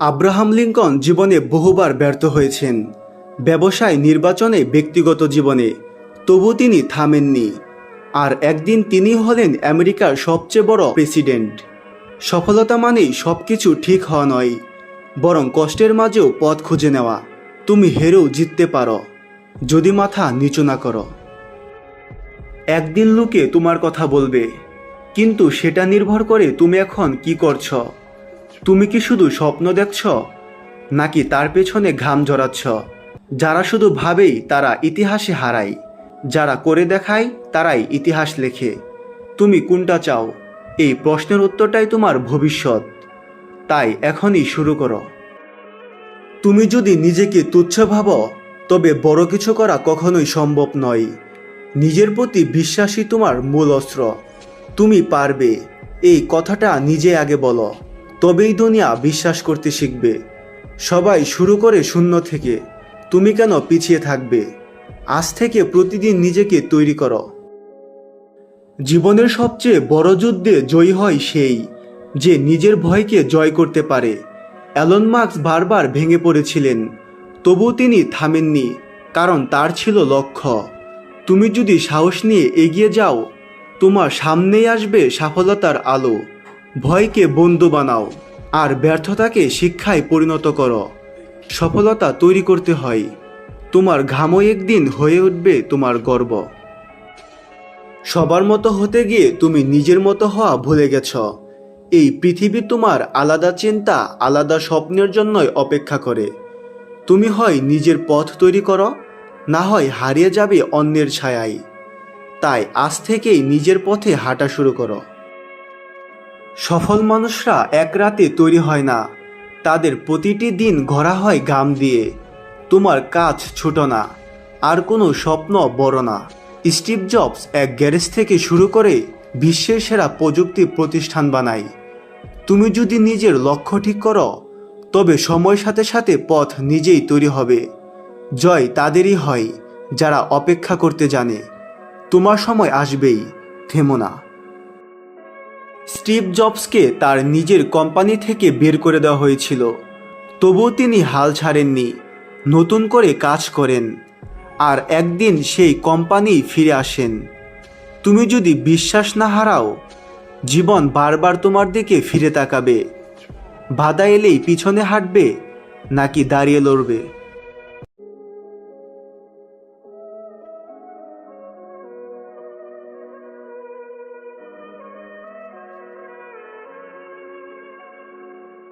Abraham Lincoln জীবনে বহুবার ব্যর্থ হয়েছেন। ব্যবসায়, নির্বাচনে, ব্যক্তিগত জীবনে। তবু তিনি থামেননি। আর একদিন তিনি হলেন আমেরিকার সবচেয়ে বড় প্রেসিডেন্ট। সফলতা মানেই সব কিছু ঠিক হওয়া নয়, বরং কষ্টের মাঝেও পথ খুঁজে নেওয়া। তুমি হেরেও জিততে পারো, যদি মাথা নিচু না করো। একদিন লোকে তোমার কথা বলবে, কিন্তু সেটা নির্ভর করে তুমি এখন কি করছ। তুমি কি শুধু স্বপ্ন দেখছ? নাকি তার পেছনে ঘাম জড়াচ্ছ? যারা শুধু ভাবেই তারা ইতিহাসে হারায়। যারা করে দেখায় তারাই ইতিহাস লেখে। তুমি কোনটা চাও? এই প্রশ্নের উত্তরটাই তোমার ভবিষ্যৎ। তাই এখনই শুরু করো। তুমি যদি নিজেকে তুচ্ছ ভাবো, তবে বড় কিছু করা কখনোই সম্ভব নয়। নিজের প্রতি বিশ্বাসই তোমার মূল অস্ত্র। তুমি পারবে। এই কথাটা নিজে আগে বলো। তবেই দুনিয়া বিশ্বাস করতে শিখবে। সবাই শুরু করে শূন্য থেকে। তুমি কেন পিছিয়ে থাকবে? আজ থেকে প্রতিদিন নিজেকে তৈরি করো। জীবনের সবচেয়ে বড় যুদ্ধে জয়ী হয় সেই, যে নিজের ভয়কে জয় করতে পারে। অ্যালন মার্কস বারবার ভেঙে পড়েছিলেন। তবু তিনি থামেননি, কারণ তার ছিল লক্ষ্য। তুমি যদি সাহস নিয়ে এগিয়ে যাও, তোমার সামনেই আসবে সফলতার আলো। ভয়কে বন্ধু বানাও আর ব্যর্থতাকে শিক্ষায় পরিণত করো। সফলতা তৈরি করতে হয়। তোমার ঘামও একদিন হয়ে উঠবে তোমার গর্ব। সবার মতো হতে গিয়ে তুমি নিজের মতো হওয়া ভুলে গেছ। এই পৃথিবী তোমার আলাদা চিন্তা, আলাদা স্বপ্নের জন্যই অপেক্ষা করে। তুমি হয় নিজের পথ তৈরি করো, না হয় হারিয়ে যাবে অন্যের ছায়ায়। তাই আজ থেকেই নিজের পথে হাঁটা শুরু করো। সফল মানুষরা এক রাতে তৈরি হয় না। তাদের প্রতিটি দিন গড়া হয় গাম দিয়ে। তোমার কাজ ছোট না, আর কোনো স্বপ্ন বড় না। স্টিভ জবস এক গ্যারেজ থেকে শুরু করে বিশ্বের সেরা প্রযুক্তি প্রতিষ্ঠান বানায়। তুমি যদি নিজের লক্ষ্য ঠিক করো, তবে সময়ের সাথে সাথে পথ নিজেই তৈরি হবে। জয় তাদেরই হয় যারা অপেক্ষা করতে জানে। তোমার সময় আসবেই, থেমো না। স্টিভ জবসকে তার নিজের কোম্পানি থেকে বের করে দেওয়া হয়েছিল। তবুও তিনি হাল ছাড়েননি, নতুন করে কাজ করেন, আর একদিন সেই কোম্পানি ফিরে আসেন। তুমি যদি বিশ্বাস না হারাও, জীবন বারবার তোমার দিকে ফিরে তাকাবে। বাধা এলেই পিছনে হাঁটবে, নাকি দাঁড়িয়ে লড়বে?